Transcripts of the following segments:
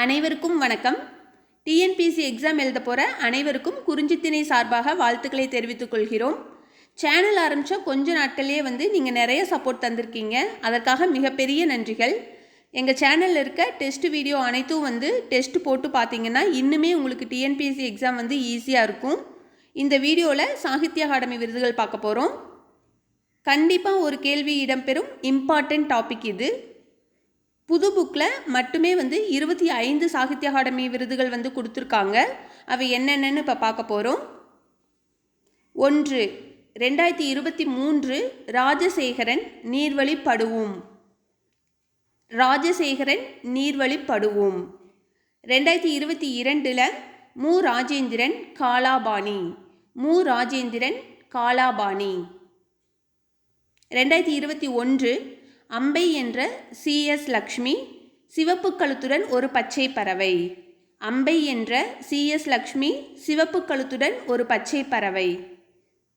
அனைவருக்கும் வணக்கம். TNPSC exam எழுத போகிற அனைவருக்கும் குறிஞ்சித்திணை சார்பாக வாழ்த்துக்களை தெரிவித்துக் கொள்கிறோம். சேனல் ஆரம்பித்த கொஞ்ச நாட்கள்லேயே வந்து நீங்கள் நிறைய சப்போர்ட் தந்திருக்கீங்க. அதற்காக மிகப்பெரிய நன்றிகள். எங்கள் சேனலில் இருக்க டெஸ்ட் வீடியோ அனைத்தும் வந்து டெஸ்ட் போட்டு பார்த்தீங்கன்னா இன்னுமே உங்களுக்கு டிஎன்பிஎஸ்சி எக்ஸாம் வந்து ஈஸியாக இருக்கும். இந்த வீடியோவில் சாகித்ய அகாடமி விருதுகள் பார்க்க போகிறோம் கண்டிப்பாக ஒரு கேள்வி இடம்பெறும். இம்பார்ட்டண்ட் டாபிக் இது. புது புக்கில் மட்டுமே வந்து இருபத்தி ஐந்து சாகித்ய அகாடமி விருதுகள் வந்து கொடுத்துருக்காங்க. அவை என்னென்னு இப்போ பார்க்க போகிறோம் ஒன்று ரெண்டாயிரத்தி இருபத்தி மூன்று ராஜசேகரன் நீர்வழிப்படுவோம். ராஜசேகரன் நீர்வழிப்படுவோம். ரெண்டாயிரத்தி இருபத்தி இரண்டில் மு. ராஜேந்திரன் காலாபாணி. மு. ராஜேந்திரன் காலாபாணி. ரெண்டாயிரத்தி இருபத்தி ஒன்று அம்பை என்ற சிஎஸ் லக்ஷ்மி சிவப்பு கழுத்துடன் ஒரு பச்சை பறவை. அம்பை என்ற சிஎஸ் லக்ஷ்மி சிவப்பு கழுத்துடன் ஒரு பச்சை பறவை.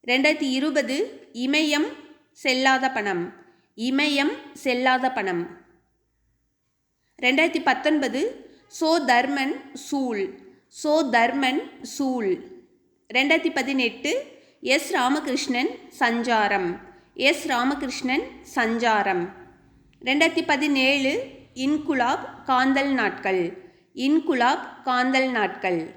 ரெண்டாயிரத்தி இருபது இமயம் செல்லாத பணம். இமயம் செல்லாத பணம். ரெண்டாயிரத்தி பத்தொன்பது சோ தர்மன் சூல். சோ தர்மன் சூல். ரெண்டாயிரத்தி பதினெட்டு எஸ். ராமகிருஷ்ணன் சஞ்சாரம். எஸ். ராமகிருஷ்ணன் சஞ்சாரம். ரெண்டாயிரத்தி பதினேழு இன்குலாப் காந்தல் நாட்கள். இன்குலாப் காந்தல் நாட்கள்.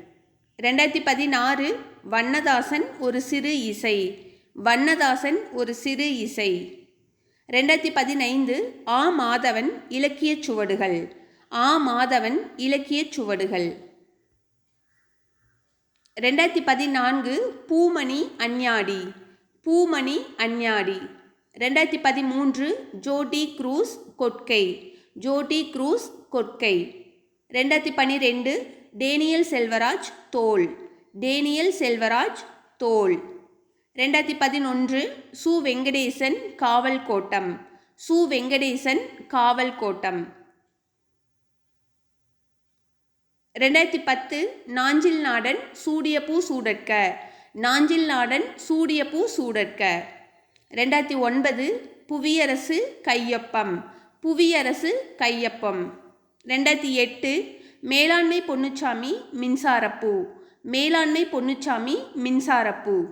ரெண்டாயிரத்தி பதினாறு வண்ணதாசன் ஒரு சிறு இசை. வண்ணதாசன் ஒரு சிறு இசை. ரெண்டாயிரத்தி பதினைந்து ஆ மாதவன் இலக்கியச் சுவடுகள். ஆ மாதவன் இலக்கியச் சுவடுகள். ரெண்டாயிரத்தி பதினான்கு பூமணி அஞ்ஞாடி. பூமணி அஞ்ஞாடி. ரெண்டாயிரத்தி பதிமூன்று ஜோடி க்ரூஸ் கொட்கை. ஜோடி க்ரூஸ் கொட்கை. ரெண்டாயிரத்தி பன்னிரெண்டு டேனியல் செல்வராஜ் தோல். டேனியல் செல்வராஜ் தோல். ரெண்டாயிரத்தி பதினொன்று சு. வெங்கடேசன் காவல் கோட்டம். சு. வெங்கடேசன் காவல் கோட்டம். ரெண்டாயிரத்தி பத்து நாஞ்சில் நாடன் சூடிய பூ சூடற்க. நாஞ்சில் நாடன் சூடிய பூ சூடற்க. ரெண்டாயிரத்தி ஒன்பது புவியரசு கையொப்பம். புவியரசு கையொப்பம். ரெண்டாயிரத்தி எட்டு மேலாண்மை பொன்னுச்சாமி மின்சாரப்பூ. மேலாண்மை பொன்னுச்சாமி மின்சாரப்பூ.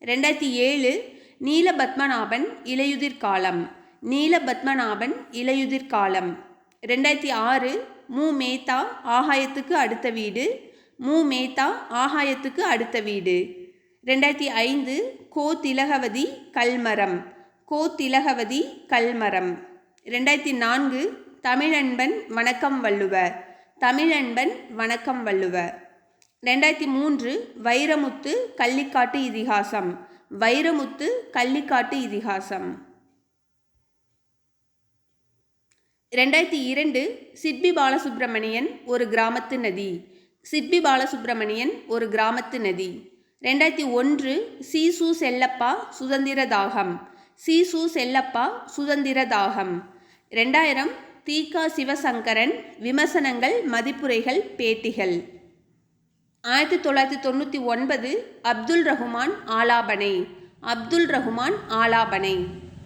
ரெண்டாயிரத்தி ஏழு நீல பத்மநாபன் இலையுதிர் காலம். நீல பத்மநாபன் இலையுதிர் காலம். ரெண்டாயிரத்தி ஆறு மு. மேத்தா ஆகாயத்துக்கு அடுத்த வீடு. மு. மேத்தா ஆகாயத்துக்கு அடுத்த வீடு. ரெண்டாயிரத்தி ஐந்து கோ திலகவதி கல்மரம். கோ திலகவதி கல்மரம். ரெண்டாயிரத்தி நான்கு தமிழன்பன் வணக்கம் வள்ளுவ தமிழன்பன் வணக்கம் வள்ளுவ ரெண்டாயிரத்தி மூன்று வைரமுத்து கள்ளிக்காட்டு இதிகாசம். வைரமுத்து கள்ளிக்காட்டு இதிகாசம். ரெண்டாயிரத்தி இரண்டு சிட்பி பாலசுப்ரமணியன் ஒரு கிராமத்து நதி. சிட்பி பாலசுப்ரமணியன் ஒரு கிராமத்து நதி. ரெண்டாயிரத்தி ஒன்று சீசு செல்லப்பா சுதந்திர தாகம். சீசு செல்லப்பா சுதந்திர தாகம். ரெண்டாயிரம் தீகா சிவசங்கரன் விமர்சனங்கள் மதிப்புரைகள் பேட்டிகள். ஆயிரத்தி தொள்ளாயிரத்தி தொண்ணூற்றி ஒன்பது அப்துல் ரஹ்மான் ஆலாபனை. அப்துல் ரஹ்மான் ஆலாபனை.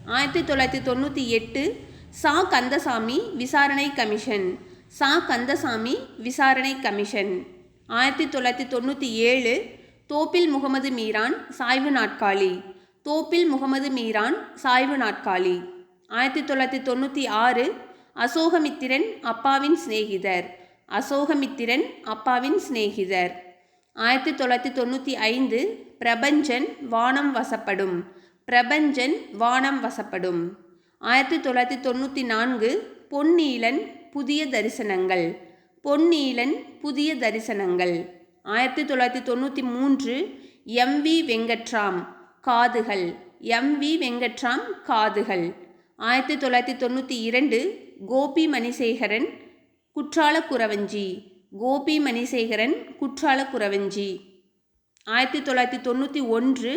ஆயிரத்தி தொள்ளாயிரத்தி தொண்ணூற்றி எட்டு சா கந்தசாமி விசாரணை கமிஷன். சா கந்தசாமி விசாரணை கமிஷன். ஆயிரத்தி தொள்ளாயிரத்தி தொண்ணூற்றி ஏழு தோப்பில் முகமது மீரான் சாய்வு நாட்காலி. தோப்பில் முகமது மீரான் சாய்வு நாட்காலி. ஆயிரத்தி தொள்ளாயிரத்தி தொண்ணூற்றி ஆறு அசோகமித்திரன் அப்பாவின் சிநேகிதர். அசோகமித்திரன் அப்பாவின் சிநேகிதர். ஆயிரத்தி தொள்ளாயிரத்தி தொண்ணூற்றி ஐந்து பிரபஞ்சன் வானம் வசப்படும். பிரபஞ்சன் வானம் வசப்படும். ஆயிரத்தி தொள்ளாயிரத்தி தொண்ணூற்றி நான்கு பொன்னீலன் புதிய தரிசனங்கள். பொன்னீலன் புதிய தரிசனங்கள். ஆயிரத்தி தொள்ளாயிரத்தி தொண்ணூற்றி மூன்று எம் வி வெங்கட்ராம் காதுகள். எம் வி வெங்கட்ராம் காதுகள். ஆயிரத்தி தொள்ளாயிரத்தி தொண்ணூற்றி இரண்டு கோபி மணிசேகரன் குற்றால குறவஞ்சி கோபி மணிசேகரன் குற்றால குறவஞ்சி ஆயிரத்தி தொள்ளாயிரத்தி தொண்ணூற்றி ஒன்று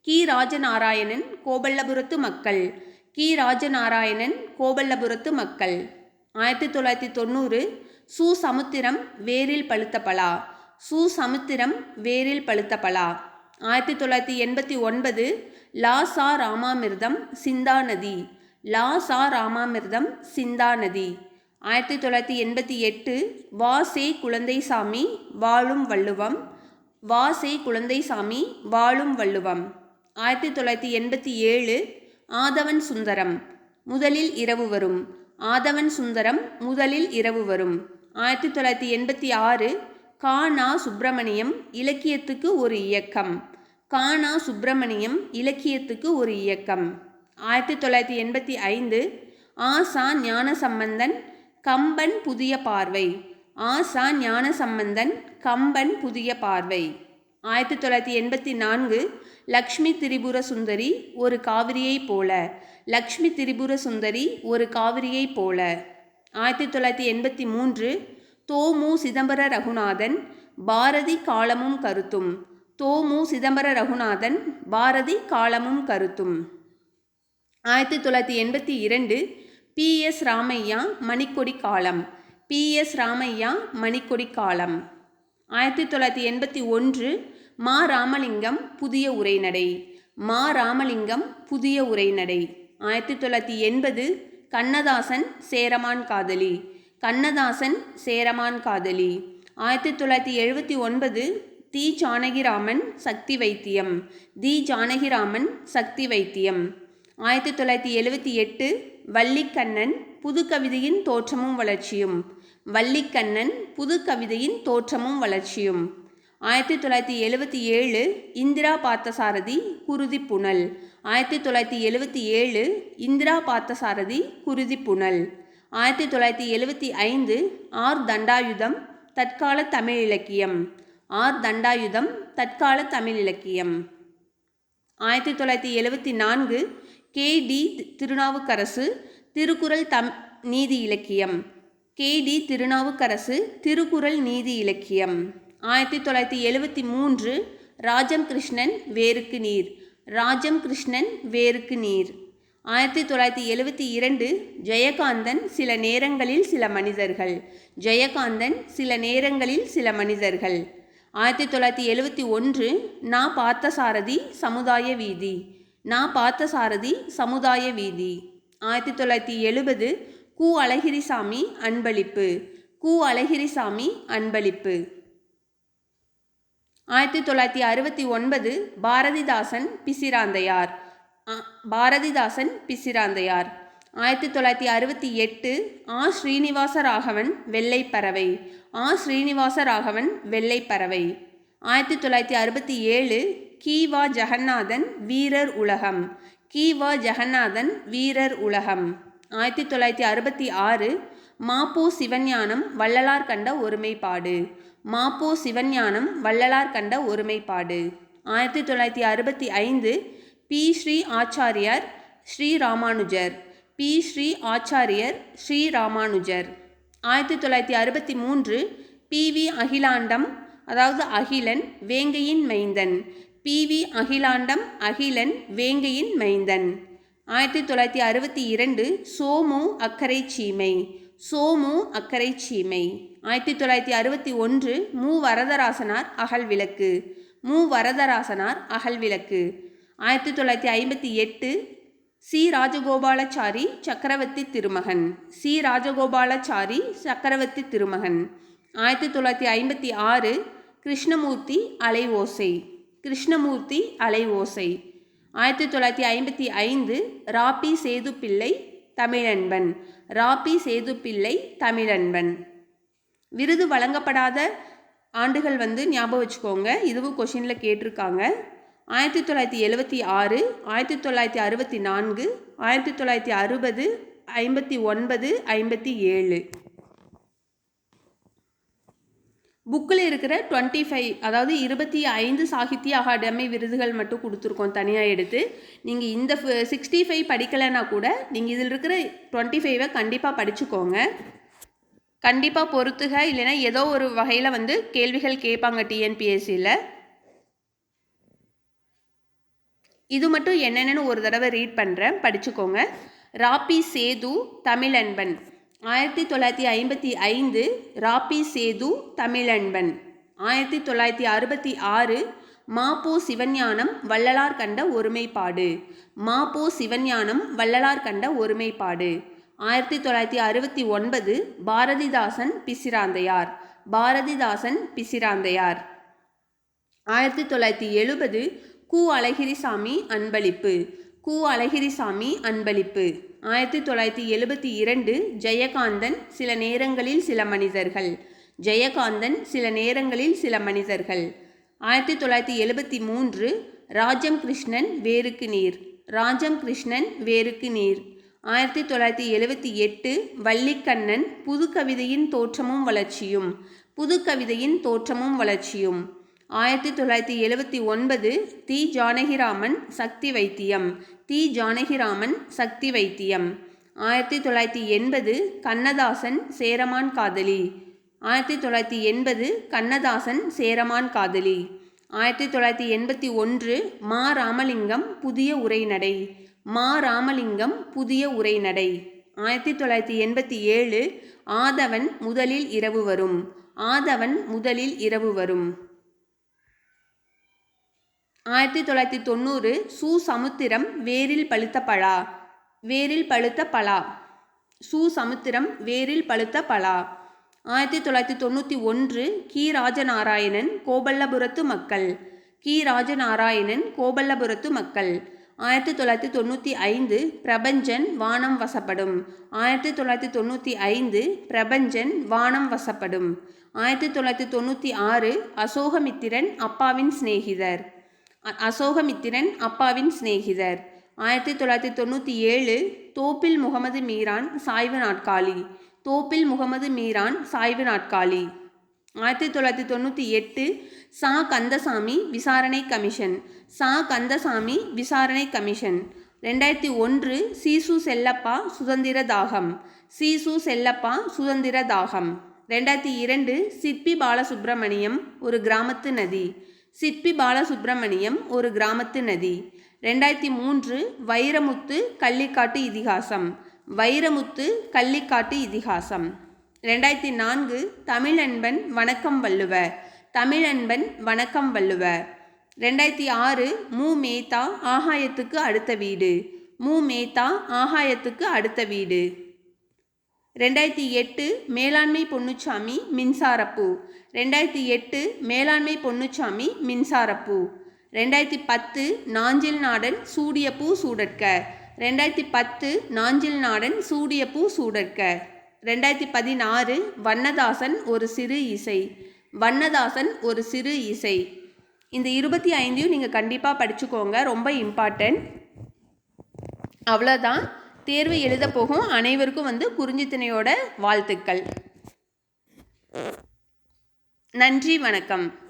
கி. ராஜநாராயணன் கோபல்லபுரத்து மக்கள். கி. ராஜநாராயணன் கோபல்லபுரத்து மக்கள். ஆயிரத்தி தொள்ளாயிரத்தி தொண்ணூறு சு. சமுத்திரம் வேரில் பழுத்த பலா. சு சமுத்திரம் வேரில் பழுத்த பலா ஆயிரத்தி தொள்ளாயிரத்தி எண்பத்தி ஒன்பது லா சா ராமாமிர்தம் சிந்தா நதி. லா சா ராமாமிர்தம் சிந்தா நதி. ஆயிரத்தி தொள்ளாயிரத்தி எண்பத்தி எட்டு வா சே குழந்தைசாமி வாழும் வள்ளுவம். வா சே குழந்தைசாமி வாழும் வள்ளுவம். ஆயிரத்தி தொள்ளாயிரத்தி எண்பத்தி ஏழு ஆதவன் சுந்தரம் முதலில் இரவு வரும். ஆதவன் சுந்தரம் முதலில் இரவு வரும். ஆயிரத்தி தொள்ளாயிரத்தி எண்பத்தி ஆறு கானா சுப்பிரமணியம் இலக்கியத்துக்கு ஒரு இயக்கம். கானா சுப்பிரமணியம் இலக்கியத்துக்கு ஒரு இயக்கம். ஆயிரத்தி தொள்ளாயிரத்தி எண்பத்தி ஐந்து ஆசா ஞானசம்பந்தன் கம்பன் புதிய பார்வை. ஆசா ஞானசம்பந்தன் கம்பன் புதிய பார்வை. ஆயிரத்தி தொள்ளாயிரத்தி எண்பத்தி நான்கு லக்ஷ்மி திரிபுர சுந்தரி ஒரு காவிரியைப் போல. லக்ஷ்மி திரிபுர சுந்தரி ஒரு காவிரியைப் போல. ஆயிரத்தி தொள்ளாயிரத்தி எண்பத்தி மூன்று தோமு சிதம்பர ரகுநாதன் பாரதி காலமும் கருத்தும். தோமு சிதம்பர ரகுநாதன் பாரதி காலமும் கருத்தும். ஆயிரத்தி தொள்ளாயிரத்தி எண்பத்தி இரண்டு பி எஸ் ராமையா மணிக்கொடி காலம். பி எஸ் ராமையா மணிக்கொடி காலம். ஆயிரத்தி தொள்ளாயிரத்தி எண்பத்தி ஒன்று மா ராமலிங்கம் புதிய உரைநடை. மா ராமலிங்கம் புதிய உரைநடை. ஆயிரத்தி தொள்ளாயிரத்தி எண்பது கண்ணதாசன் சேரமான் காதலி. கண்ணதாசன் சேரமான் காதலி. ஆயிரத்தி தொள்ளாயிரத்தி எழுபத்தி ஒன்பது தி ஜானகிராமன் சக்தி வைத்தியம். தி ஜானகிராமன் சக்தி வைத்தியம். ஆயிரத்தி தொள்ளாயிரத்தி எழுபத்தி எட்டு வள்ளிக்கண்ணன் புது கவிதையின் தோற்றமும் வளர்ச்சியும். வள்ளிக்கண்ணன் புது கவிதையின் தோற்றமும் வளர்ச்சியும். ஆயிரத்தி தொள்ளாயிரத்தி எழுபத்தி ஏழு இந்திரா பார்த்தசாரதி குருதி புனல். ஆயிரத்தி தொள்ளாயிரத்தி எழுபத்தி ஏழு இந்திரா பார்த்தசாரதி குருதி புனல். ஆயிரத்தி தொள்ளாயிரத்தி எழுபத்தி ஐந்து ஆர் தண்டாயுதம் தற்கால தமிழ் இலக்கியம். ஆர் தண்டாயுதம் தற்கால தமிழ் இலக்கியம். ஆயிரத்தி தொள்ளாயிரத்தி எழுபத்தி நான்கு கே டி திருநாவுக்கரசு திருக்குறள் தம் நீதி இலக்கியம். கே டி திருநாவுக்கரசு திருக்குறள் நீதி இலக்கியம். ஆயிரத்தி தொள்ளாயிரத்தி எழுபத்தி மூன்று ராஜம் கிருஷ்ணன் வேருக்கு நீர். ராஜம் கிருஷ்ணன் வேருக்கு நீர். ஆயிரத்தி தொள்ளாயிரத்தி எழுபத்தி இரண்டு ஜெயகாந்தன் சில நேரங்களில் சில மனிதர்கள். ஜெயகாந்தன் சில நேரங்களில் சில மனிதர்கள். ஆயிரத்தி தொள்ளாயிரத்தி எழுபத்தி ஒன்று நான் பார்த்தசாரதி சமுதாய வீதி. நான் பார்த்தசாரதி சமுதாய வீதி. ஆயிரத்தி தொள்ளாயிரத்தி எழுபது கு அழகிரிசாமி அன்பளிப்பு. கு அழகிரிசாமி அன்பளிப்பு. ஆயிரத்தி தொள்ளாயிரத்தி அறுபத்தி ஒன்பது பாரதிதாசன் பிசிராந்தையார். பாரதிதாசன் பிசிராந்தையார். ஆயிரத்தி தொள்ளாயிரத்தி அறுபத்தி எட்டு ஆ ஸ்ரீனிவாச ராகவன் வெள்ளைப்பறவை. ஆ ஸ்ரீனிவாச ராகவன் வெள்ளைப்பறவை. ஆயிரத்தி தொள்ளாயிரத்தி அறுபத்தி ஏழு கீவா ஜெகநாதன் வீரர் உலகம். கீவா ஜெகநாதன் வீரர் உலகம். ஆயிரத்தி தொள்ளாயிரத்தி அறுபத்தி ஆறு மாப்போ சிவஞானம் வள்ளலார் கண்ட ஒருமைப்பாடு. மாப்போ சிவஞானம் வள்ளலார் கண்ட ஒருமைப்பாடு. ஆயிரத்தி தொள்ளாயிரத்தி அறுபத்தி ஐந்து பி ஸ்ரீ ஆச்சாரியார் ஸ்ரீ ராமானுஜர். பி ஸ்ரீ ஆச்சாரியர் ஸ்ரீ ராமானுஜர். ஆயிரத்தி தொள்ளாயிரத்தி அறுபத்தி மூன்று பி வி அகிலாண்டம் அதாவது அகிலன் வேங்கையின் மைந்தன். பி வி அகிலாண்டம் அகிலன் வேங்கையின் மைந்தன். ஆயிரத்தி தொள்ளாயிரத்தி அறுபத்தி இரண்டு சோமு அக்கறை சீமை. சோமு அக்கறை சீமை. ஆயிரத்தி தொள்ளாயிரத்தி அறுபத்தி ஒன்று மு. வரதராசனார் அகல் விளக்கு. மு. வரதராசனார் அகல் விளக்கு. ஆயிரத்தி தொள்ளாயிரத்தி ஐம்பத்தி எட்டு சி. ராஜகோபாலாச்சாரி சக்கரவர்த்தி திருமகன். சி. ராஜகோபாலாச்சாரி சக்கரவர்த்தி திருமகன். ஆயிரத்தி தொள்ளாயிரத்தி ஐம்பத்தி ஆறு கிருஷ்ணமூர்த்தி அலை ஓசை கிருஷ்ணமூர்த்தி அலை ஓசை ஆயிரத்தி தொள்ளாயிரத்தி ஐம்பத்தி ஐந்து ராபி சேது பிள்ளை தமிழன்பன். ராபி சேது பிள்ளை தமிழன்பன். விருது வழங்கப்படாத ஆண்டுகள் வந்து ஞாபகம் வச்சுக்கோங்க. இதுவும் கொஷினில் கேட்டிருக்காங்க. ஆயிரத்தி தொள்ளாயிரத்தி எழுபத்தி ஆறு ஆயிரத்தி தொள்ளாயிரத்தி அறுபத்தி நான்கு ஆயிரத்தி தொள்ளாயிரத்தி அறுபது ஐம்பத்தி ஒன்பது ஐம்பத்தி ஏழு. புக்கில் இருக்கிற டுவெண்ட்டி ஃபைவ் அதாவது இருபத்தி ஐந்து சாகித்ய அகாடமி விருதுகள் மட்டும் கொடுத்துருக்கோம் தனியாக எடுத்து. நீங்கள் இந்த சிக்ஸ்டி ஃபைவ் படிக்கலைன்னா கூட நீங்கள் இதில் இருக்கிற டுவெண்ட்டி ஃபைவை கண்டிப்பாக படிச்சுக்கோங்க. கண்டிப்பாக பொறுத்துக இல்லைன்னா ஏதோ ஒரு வகையில் வந்து கேள்விகள் கேட்பாங்க டிஎன்பிஎஸ்சியில் இது மட்டும் என்னென்னு ஒரு தடவை ரீட் பண்ணுறேன் படிச்சுக்கோங்க. ராபி சேது தமிழன்பன். ஆயிரத்தி தொள்ளாயிரத்தி ஐம்பத்தி ஐந்து ராபி சேது தமிழன்பன். ஆயிரத்தி தொள்ளாயிரத்தி அறுபத்தி ஆறு மாப்போ சிவஞானம் வள்ளலார் கண்ட ஒருமைப்பாடு. மாப்போ சிவஞானம் வள்ளலார் கண்ட ஒருமைப்பாடு. ஆயிரத்தி தொள்ளாயிரத்தி அறுபத்தி ஒன்பது பாரதிதாசன் பிசிராந்தையார். பாரதிதாசன் பிசிராந்தையார். ஆயிரத்தி தொள்ளாயிரத்தி எழுபது கு அழகிரிசாமி அன்பளிப்பு. கு அழகிரிசாமி அன்பளிப்பு. ஆயிரத்தி தொள்ளாயிரத்தி எழுபத்தி இரண்டு ஜெயகாந்தன் சில நேரங்களில் சில மனிதர்கள். ஜெயகாந்தன் சில நேரங்களில் சில மனிதர்கள். ஆயிரத்தி தொள்ளாயிரத்தி எழுபத்தி மூன்று ராஜம் கிருஷ்ணன் வேருக்கு நீர். ராஜம் கிருஷ்ணன் வேருக்கு நீர். ஆயிரத்தி தொள்ளாயிரத்தி எழுபத்தி எட்டு வள்ளிக்கண்ணன் புது கவிதையின் தோற்றமும் வளர்ச்சியும். புது கவிதையின் தோற்றமும் வளர்ச்சியும். ஆயிரத்தி தொள்ளாயிரத்தி எழுபத்தி ஒன்பது தி ஜானகிராமன் சக்தி வைத்தியம் தி ஜானகிராமன் சக்தி வைத்தியம் ஆயிரத்தி தொள்ளாயிரத்தி எண்பது கண்ணதாசன் சேரமான் காதலி. ஆயிரத்தி தொள்ளாயிரத்தி எண்பது கண்ணதாசன் சேரமான் காதலி. ஆயிரத்தி தொள்ளாயிரத்தி எண்பத்தி ஒன்று மா ராமலிங்கம் புதிய உரைநடை மா ராமலிங்கம் புதிய உரைநடை ஆயிரத்தி தொள்ளாயிரத்தி எண்பத்தி ஏழு ஆதவன் முதலில் இரவு வரும். ஆதவன் முதலில் இரவு வரும். ஆயிரத்தி தொள்ளாயிரத்தி தொண்ணூறு சு சமுத்திரம் வேரில் பழுத்த பழா வேரில் பழுத்த பலா. சு சமுத்திரம் வேரில் பழுத்த பலா. ஆயிரத்தி தொள்ளாயிரத்தி தொண்ணூற்றி ஒன்று கி ராஜநாராயணன் கோபல்லபுரத்து மக்கள். கி ராஜநாராயணன் கோபல்லபுரத்து மக்கள். ஆயிரத்தி தொள்ளாயிரத்தி தொண்ணூற்றி ஐந்து பிரபஞ்சன் வானம் வசப்படும். ஆயிரத்தி தொள்ளாயிரத்தி தொண்ணூற்றி ஐந்து பிரபஞ்சன் வானம் வசப்படும். ஆயிரத்தி தொள்ளாயிரத்தி தொண்ணூற்றி ஆறு அசோகமித்திரன் அப்பாவின் சிநேகிதர். அசோகமித்திரன் அப்பாவின் சிநேகிதர். ஆயிரத்தி தொள்ளாயிரத்தி தொண்ணூற்றி ஏழு தோப்பில் முகமது மீரான் சாய்வு நாட்காலி. தோப்பில் முகமது மீரான் சாய்வு நாட்காலி. ஆயிரத்தி தொள்ளாயிரத்தி தொண்ணூற்றி எட்டு சா. கந்தசாமி விசாரணை கமிஷன். சா. கந்தசாமி விசாரணை கமிஷன். ரெண்டாயிரத்தி ஒன்று சீசு செல்லப்பா சுதந்திர தாகம். சீசு செல்லப்பா சுதந்திர தாகம். ரெண்டாயிரத்தி இரண்டு சிற்பி பாலசுப்ரமணியம் ஒரு கிராமத்து நதி. சிற்பி பாலசுப்ரமணியம் ஒரு கிராமத்து நதி. ரெண்டாயிரத்தி மூன்று வைரமுத்து கள்ளிக்காட்டு இதிகாசம். வைரமுத்து கள்ளிக்காட்டு இதிகாசம். ரெண்டாயிரத்தி நான்கு தமிழன்பன் வணக்கம் வள்ளுவ தமிழன்பன் வணக்கம் வள்ளுவ ரெண்டாயிரத்தி ஆறு மு. மேத்தா ஆகாயத்துக்கு அடுத்த வீடு. மு. மேத்தா ஆகாயத்துக்கு அடுத்த வீடு. ரெண்டாயிரத்தி எட்டு மேலாண்மை பொன்னுச்சாமி மின்சாரப்பூ. ரெண்டாயிரத்தி எட்டு மேலாண்மை பொன்னுச்சாமி மின்சாரப்பூ. ரெண்டாயிரத்தி பத்து நாஞ்சில் நாடன் சூடிய பூ சூடற்க ரெண்டாயிரத்தி பத்து நாஞ்சில் நாடன் சூடிய பூ சூடற்க ரெண்டாயிரத்தி பதினாறு வண்ணதாசன் ஒரு சிறு இசை. வண்ணதாசன் ஒரு சிறு இசை. இந்த இருபத்தி ஐந்தையும் நீங்கள் கண்டிப்பாக படிச்சுக்கோங்க. ரொம்ப இம்பார்ட்டன்ட் அவ்வளோதான் தேர்வு எழுத போகும். அனைவருக்கும் வந்து குறிஞ்சித்திணையோட வாழ்த்துக்கள். நன்றி வணக்கம்.